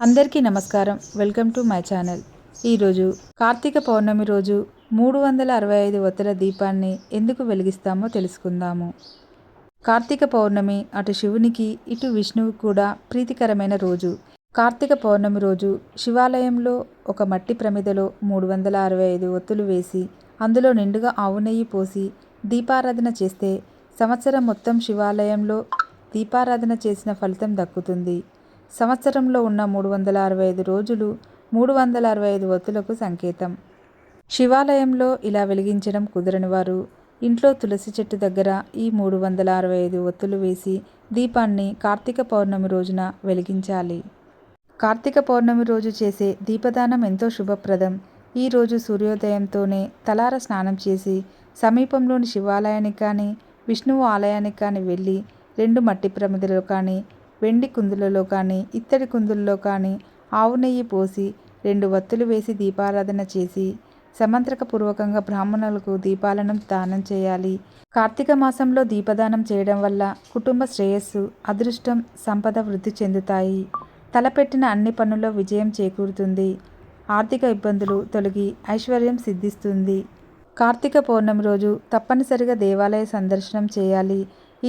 అందరికీ నమస్కారం. Welcome to my channel. ఈరోజు కార్తీక పౌర్ణమి రోజు మూడు వందల అరవై ఐదు ఒత్తుల దీపాన్ని ఎందుకు వెలిగిస్తామో తెలుసుకుందాము. కార్తీక పౌర్ణమి అటు శివునికి ఇటు విష్ణువు కూడా ప్రీతికరమైన రోజు. కార్తీక పౌర్ణమి రోజు శివాలయంలో ఒక మట్టి ప్రమిదలో మూడు వందల అరవై ఐదు ఒత్తులు వేసి అందులో నిండుగా ఆవు నెయ్యి పోసి దీపారాధన చేస్తే సంవత్సరం మొత్తం శివాలయంలో దీపారాధన చేసిన ఫలితం దక్కుతుంది. సంవత్సరంలో ఉన్న మూడు వందల అరవై ఐదు రోజులు మూడు వందల అరవై ఐదు ఒత్తులకు సంకేతం. శివాలయంలో ఇలా వెలిగించడం కుదరని వారు ఇంట్లో తులసి చెట్టు దగ్గర ఈ మూడు వందల అరవై ఐదు ఒత్తులు వేసి దీపాన్ని కార్తీక పౌర్ణమి రోజున వెలిగించాలి. కార్తీక పౌర్ణమి రోజు చేసే దీపదానం ఎంతో శుభప్రదం. ఈ రోజు సూర్యోదయంతోనే తలార స్నానం చేసి సమీపంలోని శివాలయానికి కానీ విష్ణువు ఆలయానికి కానీ వెళ్ళి రెండు మట్టి ప్రమిదలు కానీ వెండి కుందులలో కానీ ఇత్తడి కుందుల్లో కానీ ఆవు నెయ్యి పోసి రెండు వత్తులు వేసి దీపారాధన చేసి సమంత్రకపూర్వకంగా బ్రాహ్మణులకు దీపాలను దానం చేయాలి. కార్తీక మాసంలో దీపదానం చేయడం వల్ల కుటుంబ శ్రేయస్సు అదృష్టం సంపద వృద్ధి చెందుతాయి. తలపెట్టిన అన్ని పనుల్లో విజయం చేకూరుతుంది. ఆర్థిక ఇబ్బందులు తొలగి ఐశ్వర్యం సిద్ధిస్తుంది. కార్తీక పౌర్ణమి రోజు తప్పనిసరిగా దేవాలయ సందర్శనం చేయాలి.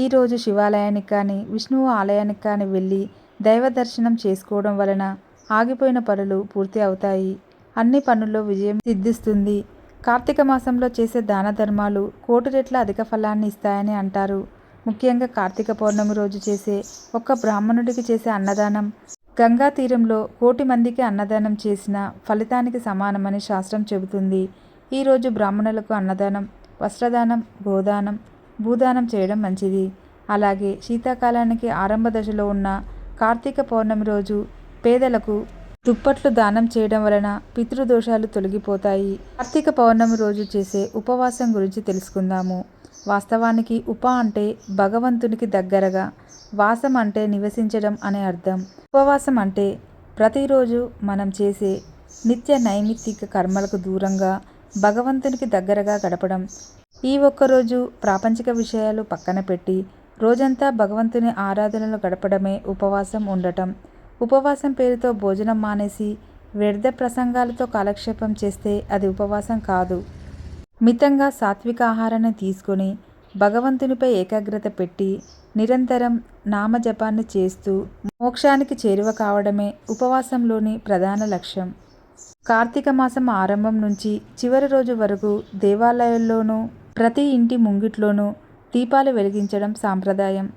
ఈరోజు శివాలయానికి కానీ విష్ణువు ఆలయానికి కానీ వెళ్ళి దైవ దర్శనం చేసుకోవడం వలన ఆగిపోయిన పనులు పూర్తి అవుతాయి. అన్ని పనుల్లో విజయం సిద్ధిస్తుంది. కార్తీక మాసంలో చేసే దాన ధర్మాలు కోటి రెట్ల అధిక ఫలాన్ని ఇస్తాయని అంటారు. ముఖ్యంగా కార్తీక పౌర్ణమి రోజు చేసే ఒక్క బ్రాహ్మణుడికి చేసే అన్నదానం గంగా తీరంలో కోటి మందికి అన్నదానం చేసిన ఫలితానికి సమానమని శాస్త్రం చెబుతుంది. ఈరోజు బ్రాహ్మణులకు అన్నదానం వస్త్రదానం గోదానం భూదానం చేయడం మంచిది. అలాగే శీతాకాలానికి ఆరంభ దశలో ఉన్న కార్తీక పౌర్ణమి రోజు పేదలకు దుప్పట్లు దానం చేయడం వలన పితృదోషాలు తొలగిపోతాయి. కార్తీక పౌర్ణమి రోజు చేసే ఉపవాసం గురించి తెలుసుకుందాము. వాస్తవానికి ఉప అంటే భగవంతునికి దగ్గరగా వాసం అంటే నివసించడం అనే అర్థం. ఉపవాసం అంటే ప్రతిరోజు మనం చేసే నిత్య నైమిత్తిక కర్మలకు దూరంగా భగవంతునికి దగ్గరగా గడపడం. ఈ ఒక్కరోజు ప్రాపంచిక విషయాలు పక్కన పెట్టి రోజంతా భగవంతుని ఆరాధనలు గడపడమే ఉపవాసం ఉండటం. ఉపవాసం పేరుతో భోజనం మానేసి వ్యర్థ ప్రసంగాలతో కాలక్షేపం చేస్తే అది ఉపవాసం కాదు. మితంగా సాత్విక ఆహారాన్ని తీసుకొని భగవంతునిపై ఏకాగ్రత పెట్టి నిరంతరం నామజపాన్ని చేస్తూ మోక్షానికి చేరువ కావడమే ఉపవాసంలోని ప్రధాన లక్ష్యం. కార్తీక మాసం ఆరంభం నుంచి చివరి రోజు వరకు దేవాలయాల్లోనూ ప్రతి ఇంటి ముంగిట్లోనూ దీపాలు వెలిగించడం సాంప్రదాయం.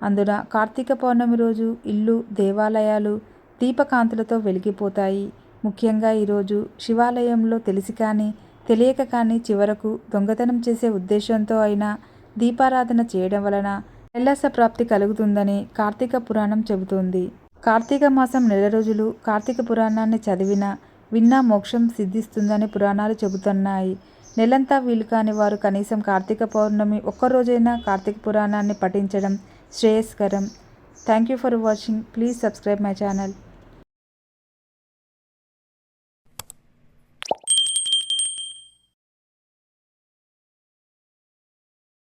అందున కార్తీక పౌర్ణమి రోజు ఇల్లు దేవాలయాలు దీపకాంతులతో వెలిగిపోతాయి. ముఖ్యంగా ఈరోజు శివాలయంలో తెలిసి కానీ తెలియక కానీ చివరకు దొంగతనం చేసే ఉద్దేశంతో అయినా దీపారాధన చేయడం వలన కైలాస ప్రాప్తి కలుగుతుందని కార్తీక పురాణం చెబుతోంది. కార్తీక మాసం నెల రోజులు కార్తీక పురాణాన్ని చదివిన విన్నా మోక్షం సిద్ధిస్తుందని పురాణాలు చెబుతున్నాయి. నెలంతా వీలు కాని వారు కనీసం కార్తీక పౌర్ణమి ఒక్కరోజైనా కార్తీక పురాణాన్ని పఠించడం శ్రేయస్కరం. Thank you for watching. Please subscribe my channel.